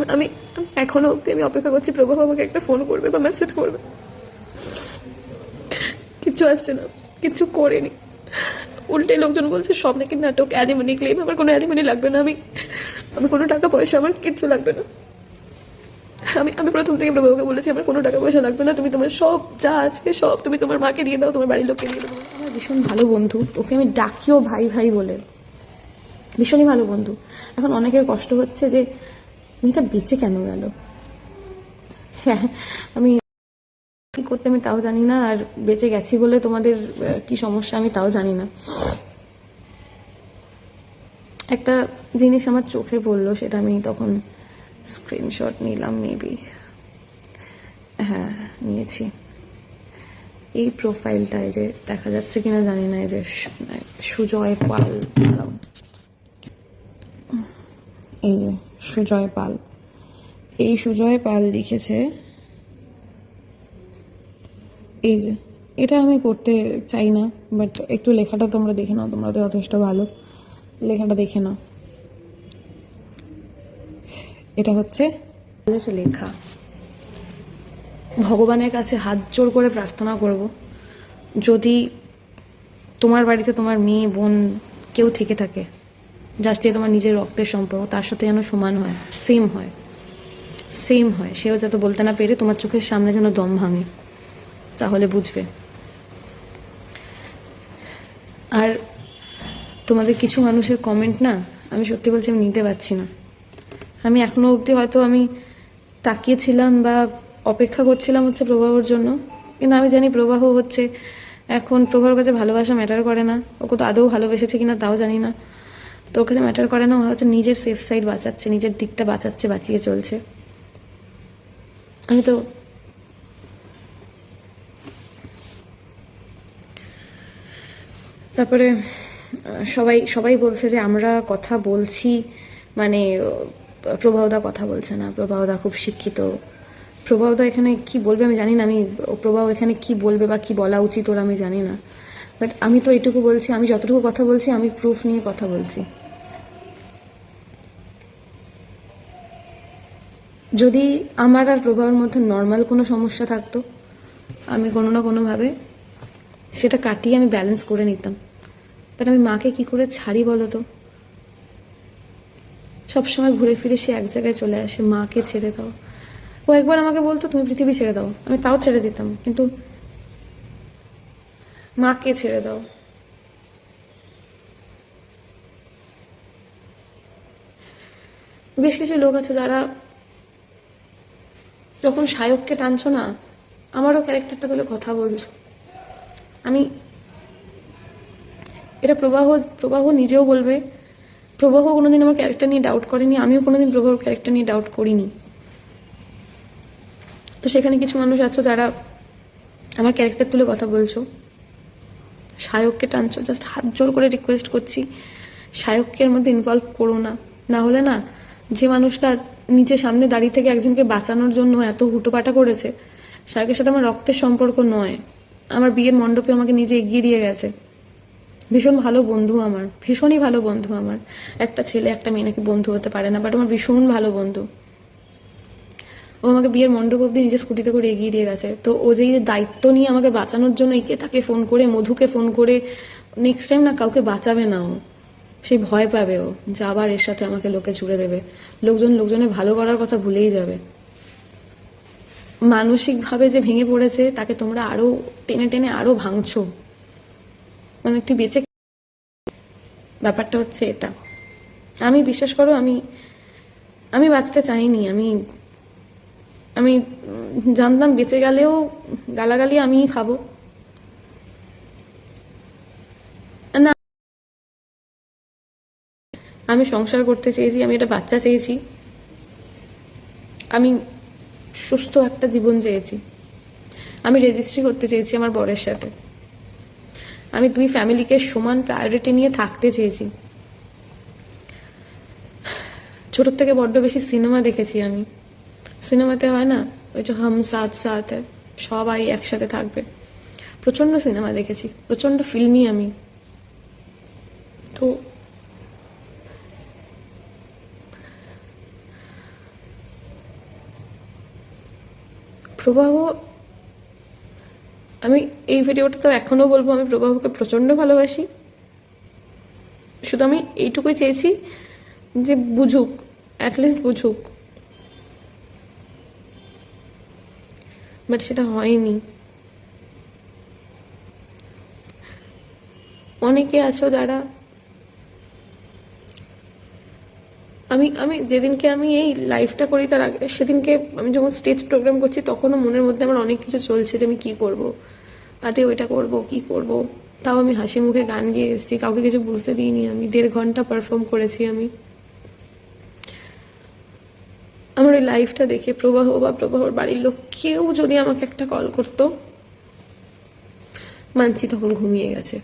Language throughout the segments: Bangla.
আমি আমি, এখনও অব্দি আমি অপেক্ষা করছি প্রভাব আমাকে একটা ফোন করবে বা মেসেজ করবে। কিচ্ছু আসছে না, কিচ্ছু করেনি। উল্টে লোকজন বলছে, সব নাকি নাটক অ্যালিমানি ক্লেম আমার কোনো অ্যালিমানি লাগবে না, আমি আমি কোনো টাকা পয়সা, আমার কিচ্ছু লাগবে না। আমি আমি প্রথম থেকে প্রভাবকে বলেছি, আমার কোনো টাকা পয়সা লাগবে না, তুমি তোমার সব যা আছে, সব তুমি তোমার মাকে দিয়ে দাও, তোমার বাড়ির লোককে দিয়ে দাও। আমার ভীষণ ভালো বন্ধু, ওকে আমি ডাকিও ভাই ভাই বলে। ভীষণই ভালো বন্ধু। এখন অনেকের কষ্ট হচ্ছে যে মেয়েটা বেঁচে কেন গেল? হ্যাঁ আমি কি করতে আমি তাও জানি না, আর বেঁচে গেছি বলে তোমাদের কি সমস্যা আমি তাও জানি না। একটা জিনিস আমার চোখে পড়ল, সেটা আমি তখন স্ক্রিনশট নিলাম মেবি হ্যাঁ নিয়েছি। এই প্রোফাইলটায় যে দেখা যাচ্ছে কিনা জানি না যে সুজয় পাল। এই যে। সুজয় পাল। এই সুজয় পাল লিখেছে, এই যে, এটা আমি পড়তে চাই না বাট একটু লেখাটা তোমরা দেখে নাও, তোমরা তো যথেষ্ট ভালো। লেখাটা দেখে নাও। এটা হচ্ছে লেখা। ভগবানের কাছে হাত জোর করে প্রার্থনা করব, যদি তোমার বাড়িতে তোমার মেয়ে, বোন কেউ থেকে থাকে যার যে তোমার নিজের রক্তের সম্পর্ক, তার সাথে যেন সমান হয় সেম হয়। সেম হয়। সেও যাতে বলতে না পেরে তোমার চোখের সামনে যেন দম ভাঙে। তাহলে বুঝবে। আর তোমাদের কিছু মানুষের কমেন্ট না, আমি সত্যি বলছি আমি নিতে পারছি না। আমি এখনও অবধি হয়তো আমি তাকিয়েছিলাম বা অপেক্ষা করছিলাম হচ্ছে প্রবাহর জন্য। কিন্তু আমি জানি প্রবাহ হচ্ছে, এখন প্রবাহর কাছে ভালোবাসা ম্যাটার করে না। ওকে তো আদৌ ভালোবেসেছে কিনা তাও জানি না। তো ওর কাছে ম্যাটার করে না, ও হচ্ছে নিজের সেফ সাইড বাঁচাচ্ছে, নিজের দিকটা বাঁচাচ্ছে, বাঁচিয়ে চলছে। আমি তো তারপরে সবাই সবাই বলছে যে আমরা কথা বলছি মানে প্রভাবদা কথা বলছে না প্রভাবদা খুব শিক্ষিত। প্রভাবদা এখানে কি বলবে আমি জানি না, আমি প্রভাব এখানে কি বলবে বা কি বলা উচিত ওর আমি জানি না। বাট আমি তো এটুকু বলছি, আমি যতটুকু কথা বলছি, আমি প্রুফ নিয়ে কথা বলছি। যদি আমার আর প্রভাবের মধ্যে নর্মাল কোনো সমস্যা থাকতো, আমি কোনো না কোনোভাবে সেটা কাটিয়ে আমি ব্যালেন্স করে নিতাম। বাট আমি মাকে কি করে ছাড়ি বলো তো? সবসময় ঘুরে ফিরে সে এক জায়গায় চলে আসে, মাকে ছেড়ে দাও। ও একবার আমাকে বলতো, তুমি পৃথিবী ছেড়ে দাও। আমি তাও ছেড়ে দিতাম, কিন্তু মাকে ছেড়ে দাও। বেশ কিছু লোক আছে যারা যখন সায়ককে টানছো না? আমারও ক্যারেক্টারটা তুলে কথা বলছো। আমি, এটা প্রবাহ প্রবাহ নিজেও বলবে, প্রবাহ কোনোদিন আমার ক্যারেক্টার নিয়ে ডাউট করেনি, আমিও কোনোদিন প্রবাহর ক্যারেক্টার নিয়ে ডাউট করিনি। তো সেখানে কিছু মানুষ আছো যারা আমার ক্যারেক্টার তুলে কথা বলছো। সায়ককে টানছো জাস্ট হাত জোর করে রিকোয়েস্ট করছি, সায়ককে এর মধ্যে ইনভলভ করো না। না হলে না, যে মানুষটা নিচে সামনে দাঁড়িয়ে থেকে একজনকে বাঁচানোর জন্য এত হুটোপাটা করেছে, সায়কের সাথে আমার রক্তের সম্পর্ক নয়। আমার বিয়ের মণ্ডপে আমাকে নিজে এগিয়ে দিয়ে গেছে। ভীষণ ভালো বন্ধু আমার, ভীষণই ভালো বন্ধু আমার। একটা ছেলে, একটা মেয়ে নাকি বন্ধু হতে পারে না বাট আমার ভীষণ ভালো বন্ধু। ও আমাকে বিয়ের মণ্ডপ অব্দি নিজের স্কুটিতে করে এগিয়ে দিয়ে গেছে। তো ও যে এই যে দায়িত্ব নিয়ে আমাকে বাঁচানোর জন্য একে তাকে ফোন করে, মধুকে ফোন করে নেক্সট টাইম না কাউকে বাঁচাবে না ও। সেই ভয় পাবে ও যে আবার এর সাথে আমাকে লোকে জুড়ে দেবে। লোকজন লোকজনের ভালো করার কথা ভুলেই যাবে। মানসিকভাবে যে ভেঙে পড়েছে, তাকে তোমরা আরও টেনে টেনে আরও ভাঙছ। মানে তুই বেঁচে ব্যাপারটা হচ্ছে এটা। আমি বিশ্বাস করো, আমি আমি বাঁচতে চাইনি, আমি আমি জানতাম বেঁচে গেলেও গালাগালি আমিই খাব না আমি সংসার করতে চেয়েছি, আমি একটা বাচ্চা চেয়েছি। আমি সুস্থ একটা জীবন চেয়েছি। আমি রেজিস্ট্রি করতে চেয়েছি আমার বরের সাথে। আমি দুই ফ্যামিলিকে সমান প্রায়োরিটি নিয়ে থাকতে চেয়েছি। ছোটোর থেকে বড্ড বেশি সিনেমা দেখেছি আমি। সিনেমাতে হয় না, ওই যে হাম সাথ সাথ, সবাই একসাথে থাকবে। প্রচণ্ড সিনেমা দেখেছি, প্রচণ্ড ফিল্মি আমি। তো প্রবাহ, আমি এই ভিডিওটা তো এখনও বলব, আমি প্রবাহকে প্রচণ্ড ভালোবাসি। শুধু আমি এইটুকুই চেয়েছি যে বুঝুক অ্যাটলিস্ট বুঝুক। বাট সেটা হয়নি। অনেকে আছো যারা আমি আমি যেদিনকে আমি এই লাইফটা করি, তার আগে, সেদিনকে আমি যখন স্টেজ প্রোগ্রাম করছি, তখনও মনের মধ্যে আমার অনেক কিছু চলছে যে আমি কি করব। আদে ওইটা করব, কি করব? তাও আমি হাসি মুখে গান গেয়ে এসেছি, কাউকে কিছু বুঝতে দিইনি আমি। দেড় ঘণ্টা পারফর্ম করেছি আমি। আমার ওই লাইফটা দেখে প্রবাহ বা প্রবাহর বাড়ির লোক কেউ যদি আমাকে একটা কল করতো, মানছি তখন ঘুমিয়ে গেছে।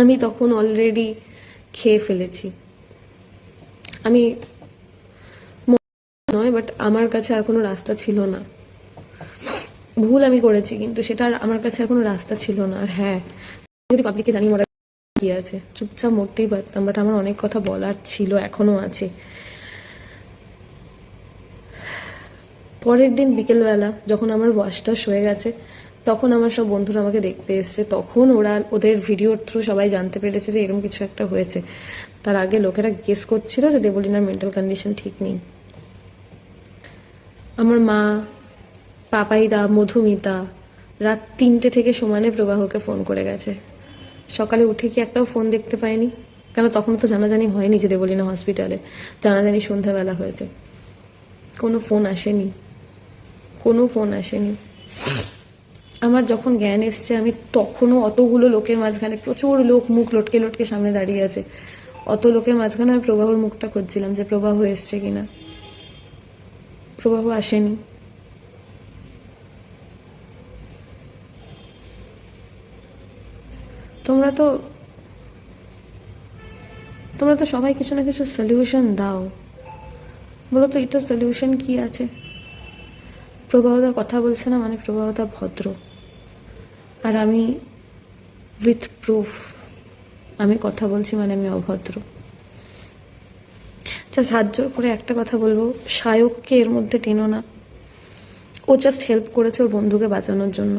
আমি তখন অলরেডি খেয়ে ফেলেছি। আমি নয় বাট আমার কাছে আর কোনো রাস্তা ছিল না। ভুল আমি করেছি, কিন্তু সেটা আর আমার কাছে আর কোনো রাস্তা ছিল না। আর হ্যাঁ যদি পাবলিককে জানি মরা কি আছে? চুপচাপ মরতেই পারতাম বাট আমার অনেক কথা বলার ছিল, এখনও আছে। পরের দিন বিকেলবেলা যখন আমার ওয়াশটা হয়ে গেছে, তখন আমার সব বন্ধুরা আমাকে দেখতে এসছে। তখন ওরা ওদের ভিডিওর থ্রু সবাই জানতে পেরেছে যে এরকম কিছু একটা হয়েছে। তার আগে লোকেরা গেস করছিল যে দেবলিনার মেন্টাল কন্ডিশন ঠিক নেই। আমার মা, পাপাইদা, মধুমিতা রাত তিনটে থেকে সমানে প্রবাহকে ফোন করে গেছে। সকালে উঠে কি একটাও ফোন দেখতে পায়নি? কেন তখন তো জানাজানি হয়নি যে দেবলিনা হসপিটালে জানাজানি সন্ধ্যাবেলা হয়েছে। কোনো ফোন আসেনি। কোনো ফোন আসেনি। আমার যখন জ্ঞান এসছে, আমি তখনও অতগুলো লোকের মাঝখানে প্রচুর লোক মুখ লটকে লটকে সামনে দাঁড়িয়ে আছে। অত লোকের মাঝখানে আমি প্রবাহর মুখটা খুঁজছিলাম যে প্রবাহ এসছে কিনা। প্রবাহ আসেনি। তোমরা তো তোমরা তো সবাই কিছু না কিছু সলিউশন দাও। বলো তো, এটা সলিউশন কি আছে? প্রবাহদা কথা বলছে না মানে প্রবাহদা ভদ্র। আর আমি উইথ প্রুফ আমি কথা বলছি মানে আমি অভদ্র। যা সাহায্য করে একটা কথা বলব। সায়ককে এর মধ্যে টেনো না। ও জাস্ট হেল্প করেছে ওর বন্ধুকে বাঁচানোর জন্য।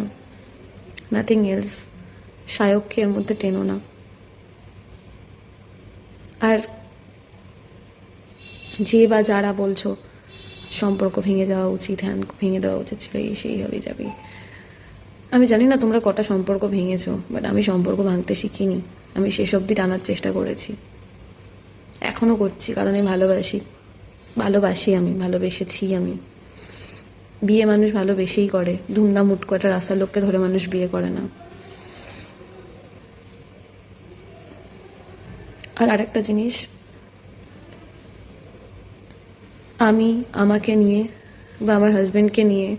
নাথিং এলস সায়ককে এর মধ্যে টেনো না। আর যে বা যারা বলছো, সম্পর্ক ভেঙে যাওয়া উচিত হ্যান ভেঙে দেওয়া উচিত ছিল, এই সেই হবে যাবে। আমি জানি না তোমরা কটা সম্পর্ক ভেঙেছো বাট আমি সম্পর্ক ভাঙতে শিখিনি। আমি শেষ অবধি টানার চেষ্টা করেছি। এখনও করছি, কারণ আমি ভালোবাসি। ভালোবাসি আমি, ভালোবেসেছি আমি। বিয়ে মানুষ ভালোবেসেই করে। ধুমধাম করে একটা রাস্তার লোককে ধরে মানুষ বিয়ে করে না। আর আরেকটা জিনিস, আমি আমাকে নিয়ে বা আমার হাজব্যান্ডকে নিয়ে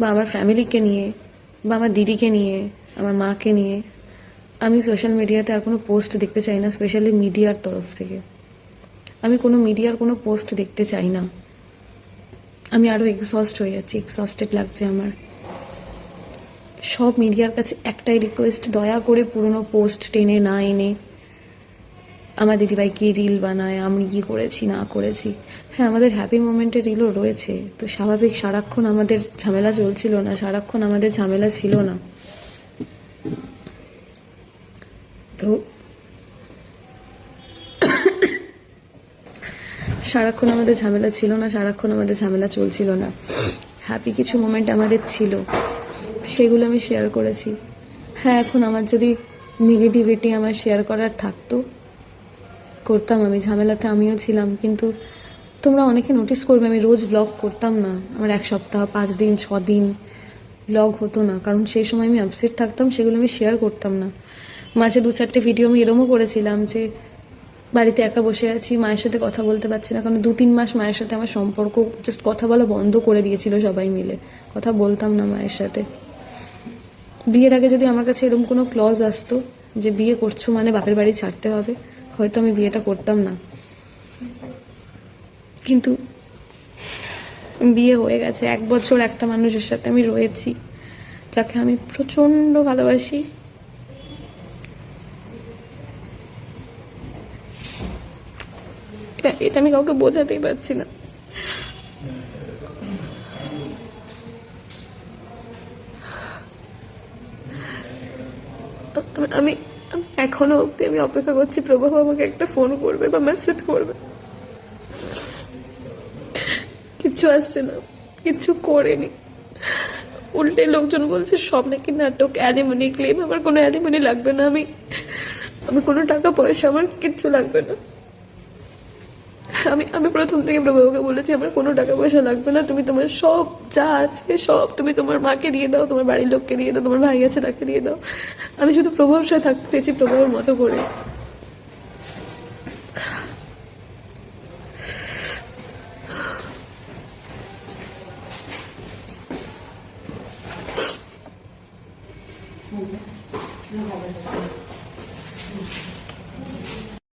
বা আমার ফ্যামিলিকে নিয়ে বা আমার দিদিকে নিয়ে, আমার মাকে নিয়ে আমি সোশ্যাল মিডিয়াতে আর কোনো পোস্ট দেখতে চাই না স্পেশালি মিডিয়ার তরফ থেকে। আমি কোনো মিডিয়ার কোনো পোস্ট দেখতে চাই না। আমি আরও এক্সস্ট হয়ে যাচ্ছি এক্সস্টেড লাগছে আমার। সব মিডিয়ার কাছে একটাই রিকোয়েস্ট দয়া করে পুরনো পোস্ট টেনে না এনে আমার দিদিভাই কি রিল বানায়, আমি কি করেছি, না করেছি। হ্যাঁ আমাদের হ্যাপি মোমেন্টের রিলও রয়েছে, তো স্বাভাবিক সারাক্ষণ আমাদের ঝামেলা চলছিল না, সারাক্ষণ আমাদের ঝামেলা ছিল না। তো সারাক্ষণ আমাদের ঝামেলা ছিল না, সারাক্ষণ আমাদের ঝামেলা চলছিল না। হ্যাপি কিছু মোমেন্ট আমাদের ছিল। সেগুলো আমি শেয়ার করেছি। হ্যাঁ এখন আমার যদি নেগেটিভিটি আমার শেয়ার করার থাকতো, করতাম আমি, ঝামেলাতে আমিও ছিলাম। কিন্তু তোমরা অনেকে নোটিস করবে, আমি রোজ ব্লগ করতাম না। আমার এক সপ্তাহ, পাঁচ দিন, ছ দিন ব্লগ হতো না। কারণ সেই সময় আমি আপসেট থাকতাম, সেগুলো আমি শেয়ার করতাম না। মাঝে দু চারটে ভিডিও আমি এরমও করেছিলাম যে বাড়িতে একা বসে আছি, মায়ের সাথে কথা বলতে পারছি না, কারণ দু তিন মাস মায়ের সাথে আমার সম্পর্ক জাস্ট কথা বলা বন্ধ করে দিয়েছিল সবাই মিলে। কথা বলতাম না মায়ের সাথে। বিয়ের আগে যদি আমার কাছে এরকম কোনো ক্লজ আসতো যে বিয়ে করছ মানে বাপের বাড়ি ছাড়তে হবে, হয়তো আমি বিয়েটা করতাম না। কিন্তু বিয়ে হয়ে গেছে, এক বছর একটা মানুষের সাথে আমি রয়েছি, যাকে আমি প্রচণ্ড ভালোবাসি। এটা এটা আমি কাউকে বোঝাতেই পারছি না। আমি আমি এখনও অব্দি আমি অপেক্ষা করছি প্রভাব আমাকে একটা ফোন করবে বা মেসেজ করবে। কিচ্ছু আসছে না, কিচ্ছু করেনি। উল্টে লোকজন বলছে, সব নাকি নাটক অ্যালিমনি ক্লেম আমার কোনো অ্যালিমনি লাগবে না, আমি আমি কোনো টাকা পয়সা, আমার কিচ্ছু লাগবে না। আমি আমি প্রথম থেকে প্রভাবকে বলেছি, আমার কোনো টাকা পয়সা লাগবে না। তুমি তোমার সব যা আছে, সব তুমি তোমার মাকে দিয়ে দাও, তোমার বাড়ির লোককে দিয়ে দাও, তোমার ভাই আছে তাকে দিয়ে দাও। আমি শুধু প্রভাব সাথে থাকতে চেয়েছি প্রভাবের মতো করে।